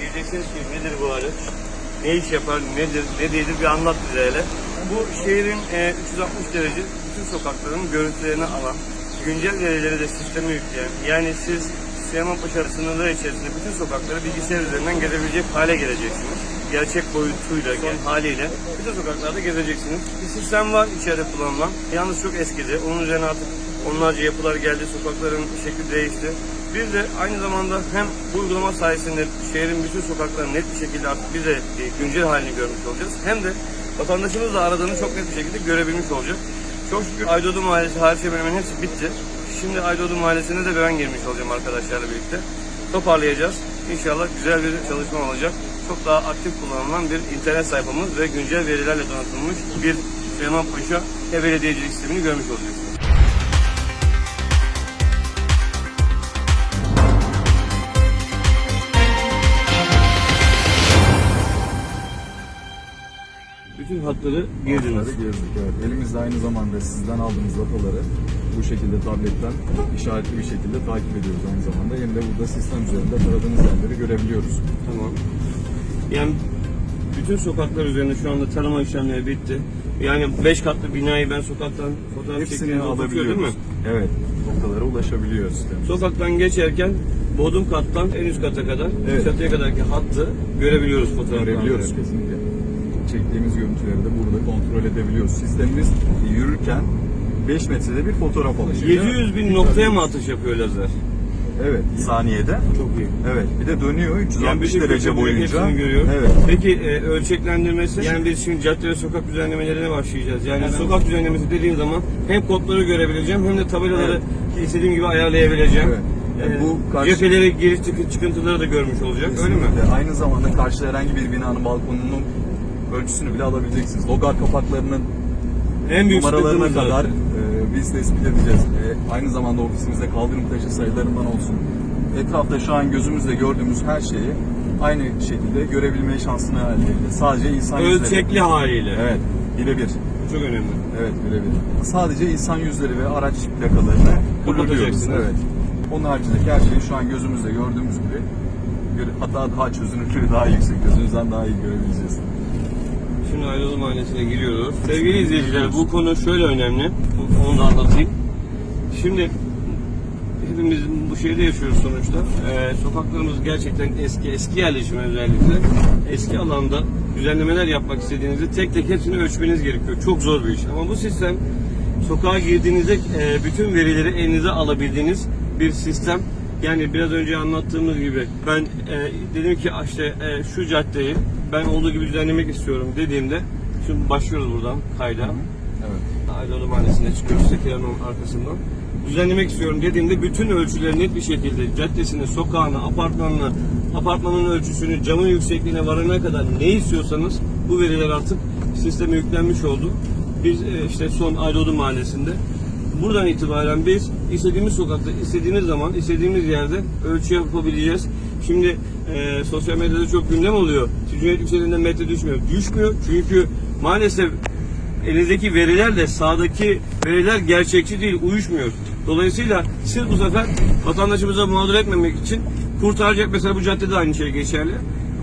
diyeceksiniz ki nedir bu alet? Ne iş yapar, nedir, ne değildir bir anlat bize hele. Bu şehrin e, 360 derece bütün sokakların görüntülerini alan, güncel verileri de sisteme yükleyen, yani siz Süleymanpaşa sınırları içerisinde bütün sokakları bilgisayar üzerinden gezebilecek hale geleceksiniz. Gerçek boyutuyla, son haliyle bütün sokaklarda gezeceksiniz. Bir sistem var içeride kullanılan. Yalnız çok eskidi. Onun üzerine artık onlarca yapılar geldi, sokakların şekli değişti. Bir de aynı zamanda hem bu uygulama sayesinde şehrin bütün sokaklarını net bir şekilde artık biz e, güncel halini görmüş olacağız. Hem de vatandaşımız da aradığını çok net bir şekilde görebilmiş olacak. Çok şükür Aydoğdu Mahallesi hemen hemen hepsi bitti. Şimdi Aydoğdu Mahallesi'ne de ben girmiş olacağım arkadaşlarla birlikte. Toparlayacağız. İnşallah güzel bir çalışma olacak. Çok daha aktif kullanılan bir internet sayfamız ve güncel verilerle donatılmış bir Süleymanpaşa e-belediyecilik sistemini görmüş olacaksınız. Bütün hatları girdiniz. Hatları girdik evet. Elimizde aynı zamanda sizden aldığımız dataları bu şekilde tabletten işaretli bir şekilde takip ediyoruz aynı zamanda. Hem de burada sistem üzerinde taradığımız yerleri görebiliyoruz. Tamam. Yani bütün sokaklar üzerinde şu anda tarama işlemleri bitti. Yani 5 katlı binayı ben sokaktan fotoğraf çektiğimde oturuyor değil mi? Evet. Noktalara ulaşabiliyor sistem. Sokaktan geçerken bodrum kattan en üst kata kadar, Evet. çatıya kadarki hattı görebiliyoruz fotoğraftan. Görebiliyoruz kesinlikle. Çektiğimiz görüntüleri de burada kontrol edebiliyoruz. Sistemimiz yürürken 5 metrede bir fotoğraf alışıyor. 700 bin noktaya mı atış yapıyor lazer? Evet. Saniyede. Çok iyi. Evet. Bir de dönüyor 360 Yani bütün derece boyunca. görüyor. Evet. Peki e, ölçeklendirmesi? Yani biz şimdi cadde ve sokak düzenlemelerine başlayacağız. Yani sokak düzenlemesi dediğim zaman hem kodları görebileceğim hem de tabelaları istediğim gibi ayarlayabileceğim. Evet. Yani E, bu karşı- Cepheleri, giriş çıkı- çıkıntıları da görmüş olacak. Öyle mi? Kesinlikle. Aynı zamanda karşıda herhangi bir binanın balkonunun ölçüsünü bile alabileceksiniz. Logar kapaklarının En büyük numaralarına kadar e, biz tespit edeceğiz. E, aynı zamanda ofisimizde kaldırım taşı sayılarından olsun. Etrafta şu an gözümüzle gördüğümüz her şeyi aynı şekilde görebilme şansını elde edeceğiz. Sadece insan yüzleri. Ölçekli haliyle. Evet, birebir. Çok önemli. Evet, birebir. Sadece insan yüzleri ve araç plakalarını kapatıyoruz. Evet. Onun haricindeki her şeyi şu an gözümüzle gördüğümüz gibi hatta daha çözünürlüğü daha yüksek, gözünüzden daha iyi görebileceğiz. Şimdi Aydoğdu Mahallesi'ne giriyoruz. Sevgili izleyiciler bu konu şöyle önemli. Onu da anlatayım. Şimdi hepimiz bu şehirde yaşıyoruz sonuçta. Ee, sokaklarımız gerçekten eski, eski yerleşim özellikle. Eski alanda düzenlemeler yapmak istediğinizde tek tek hepsini ölçmeniz gerekiyor. Çok zor bir iş. Ama bu sistem sokağa girdiğinizde e, bütün verileri elinize alabildiğiniz bir sistem. Yani biraz önce anlattığımız gibi ben e, dedim ki işte e, şu caddeyi ben olduğu gibi düzenlemek istiyorum dediğimde şimdi başlıyoruz buradan kayda. Evet. Aydoğdu Mahallesi'ne çıkıyoruz Sekiran'ın arkasından. Düzenlemek istiyorum dediğimde bütün ölçüleri net bir şekilde caddesini, sokağını, apartmanını, apartmanın ölçüsünü, camın yüksekliğine varana kadar ne istiyorsanız bu veriler artık sisteme yüklenmiş oldu. Biz e, işte son Aydoğdu Mahallesi'nde buradan itibaren biz istediğimiz sokakta, istediğimiz zaman, istediğimiz yerde ölçü yapabileceğiz. Şimdi e, sosyal medyada çok gündem oluyor. Cumhuriyet yükselinde metre düşmüyor. Düşmüyor çünkü maalesef elinizdeki verilerle sağdaki veriler gerçekçi değil, uyuşmuyor. Dolayısıyla siz bu sefer vatandaşımıza mağdur etmemek için kurtaracak mesela bu caddede aynı şey geçerli.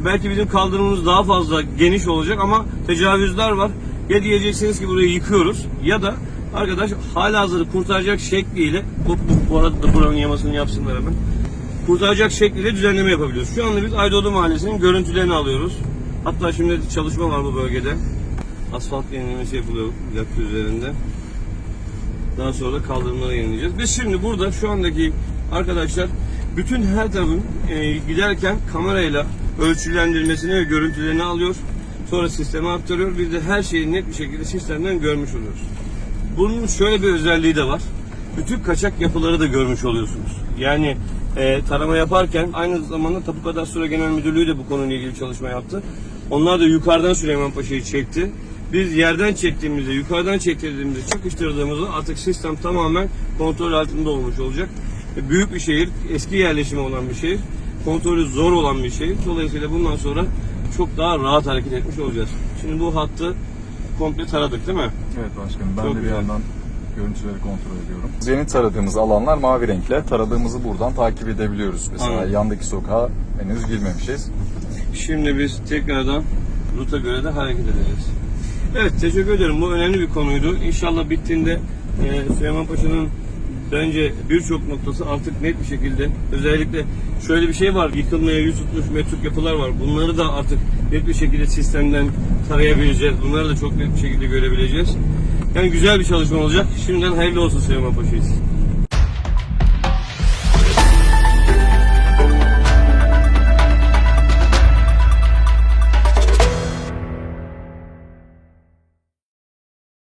Belki bizim kaldırımımız daha fazla geniş olacak ama tecavüzler var. Ya diyeceksiniz ki burayı yıkıyoruz ya da arkadaş halihazırda kurtaracak şekliyle bu, bu, bu arada da buranın yamasını yapsınlar hemen. Kurtaracak şekliyle düzenleme yapabiliyoruz. Şu anda biz Aydoğdu Mahallesi'nin görüntülerini alıyoruz. Hatta şimdi çalışma var bu bölgede asfalt yenilemesi yapılıyor cadde üzerinde. Daha sonra da kaldırımları yenileyeceğiz. Biz şimdi burada şu andaki arkadaşlar bütün her tarafın e, giderken kamerayla ölçülendirmesini ve görüntülerini alıyor. Sonra sisteme aktarıyor. Biz de her şeyi net bir şekilde sistemden görmüş oluyoruz. Bunun şöyle bir özelliği de var. Bütün kaçak yapıları da görmüş oluyorsunuz. Yani e, tarama yaparken aynı zamanda Tapu Kadastro Genel Müdürlüğü de bu konuyla ilgili çalışma yaptı. Onlar da yukarıdan Süleymanpaşa'yı çekti. Biz yerden çektiğimizde, yukarıdan çektirdiğimizde, çıkıştırdığımızda artık sistem tamamen kontrol altında olmuş olacak. E, Büyük bir şehir, eski yerleşimi olan bir şehir, kontrolü zor olan bir şehir. Dolayısıyla bundan sonra çok daha rahat hareket etmiş olacağız. Şimdi bu hattı komple taradık değil mi? Evet başkanım. Ben Çok de bir güzel. yandan görüntüleri kontrol ediyorum. Yeni taradığımız alanlar mavi renkle. Taradığımızı buradan takip edebiliyoruz. Mesela Anladım. yandaki sokağa henüz girmemişiz. Şimdi biz tekrardan ruta göre de hareket edeceğiz. Evet teşekkür ederim. Bu önemli bir konuydu. İnşallah bittiğinde e, Süleyman Paşa'nın bence birçok noktası artık net bir şekilde özellikle şöyle bir şey var. Yıkılmaya yüz tutmuş metruk yapılar var. Bunları da artık net bir şekilde sistemden tarayabileceğiz. Bunları da çok net bir şekilde görebileceğiz. Yani güzel bir çalışma olacak. Şimdiden hayırlı olsun Süleyman Paşa'yız.